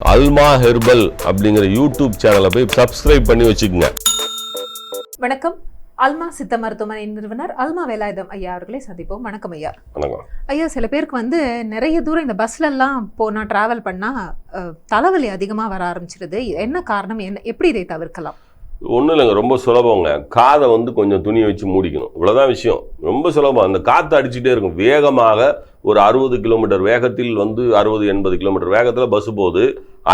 அல்மா herbal அப்படிங்கிற YouTube சேனலை போய் சப்ஸ்கிரைப் பண்ணி வச்சுக்கோங்க. வணக்கம். அல்மா சித்த மருத்துவமனை நிறுவனர் அல்மா வேலாயுதம் ஐயா அவர்களை சந்திப்போம். வணக்கம் ஐயா. வணக்கம். ஐயா சில பேருக்கு வந்து நிறைய தூரம் இந்த பஸ்ல எல்லாம் போனா டிராவல் பண்ணா அஹ், தலைவலி அதிகமா வர ஆரம்பிச்சிருது. என்ன காரணம்? என்ன எப்படி இதை தவிர்க்கலாம்? ஒன்றும் இல்லைங்க ரொம்ப சுலபங்க. காதை வந்து கொஞ்சம் துணி வச்சு மூடிக்கணும். இவ்வளோதான் விஷயம். ரொம்ப சுலபம். அந்த காற்று அடிச்சுட்டே இருக்கும். வேகமாக ஒரு அறுபது கிலோமீட்டர் வேகத்தில் வந்து அறுபது எண்பது கிலோமீட்டர் வேகத்தில் பஸ் போகுது.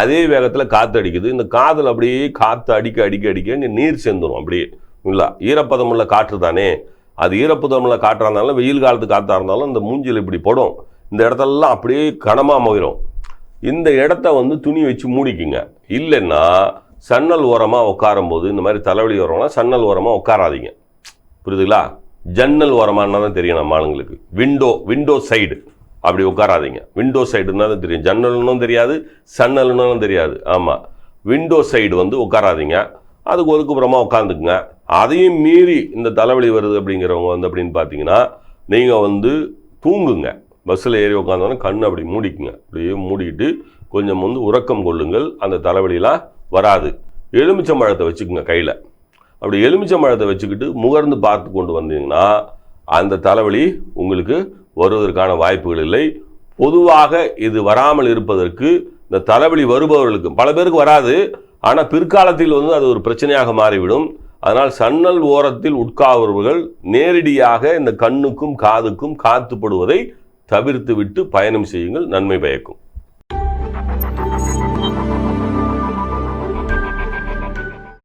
அதே வேகத்தில் காற்று அடிக்குது. இந்த காதில் அப்படியே காற்று அடிக்க அடிக்க அடிக்க நீர் சேர்ந்துடும் அப்படியே. இல்லை ஈரப்பதமுள்ள காற்று தானே. அது ஈரப்பதமுள்ள காற்றாக இருந்தாலும் வெயில் காலத்து காற்றாக இருந்தாலும் இந்த மூஞ்சில் இப்படி படும். இந்த இடத்தெல்லாம் அப்படியே கனமாக போயிடும் இந்த இடத்த வந்து துணி வச்சு மூடிக்குங்க. இல்லைன்னா சன்னல் ஓரமாக உட்காரும்போது இந்த மாதிரி தலைவலி வரவங்க சன்னல் ஓரமாக உட்காராதீங்க. புரியுதுங்களா? ஜன்னல் ஓரமானா தான் தெரியும் நம்ம ஆளுங்களுக்கு. விண்டோ விண்டோ சைடு அப்படி உட்காராதீங்க. விண்டோ சைடுன்னா தான் தெரியும். ஜன்னல்னும் தெரியாது சன்னல்னும் தெரியாது. ஆமாம் விண்டோ சைடு வந்து உட்காராதீங்க. அதுக்கு ஒதுக்குப்புறமா உட்காந்துக்குங்க அதையும் மீறி இந்த தலைவலி வருது அப்படிங்கிறவங்க வந்து அப்படின்னு பார்த்தீங்கன்னா நீங்கள் வந்து தூங்குங்க. பஸ்ஸில் ஏறி உட்காந்தோன்னா கண் அப்படி மூடிக்குங்க. அப்படியே மூடிக்கிட்டு கொஞ்சம் வந்து உறக்கம் கொள்ளுங்கள். அந்த தலைவலிலாம் வராது. எலுமிச்சம்பழத்தை வச்சுக்கோங்க கையில். அப்படி எலுமிச்சம்பழத்தை வச்சுக்கிட்டு முகர்ந்து பார்த்து கொண்டு வந்தீங்கன்னா அந்த தலைவலி உங்களுக்கு வருவதற்கான வாய்ப்புகள் இல்லை. பொதுவாக இது வராமல் இருப்பதற்கு இந்த தலைவலி வருபவர்களுக்கு பல பேருக்கு வராது. ஆனால் பிற்காலத்தில் வந்து அது ஒரு பிரச்சனையாக மாறிவிடும். அதனால் சன்னல் ஓரத்தில் உட்கார்வர்கள் நேரடியாக இந்த கண்ணுக்கும் காதுக்கும் காத்துப்படுவதை தவிர்த்து விட்டு பயணம் செய்யுங்கள். நன்மை பயக்கும்.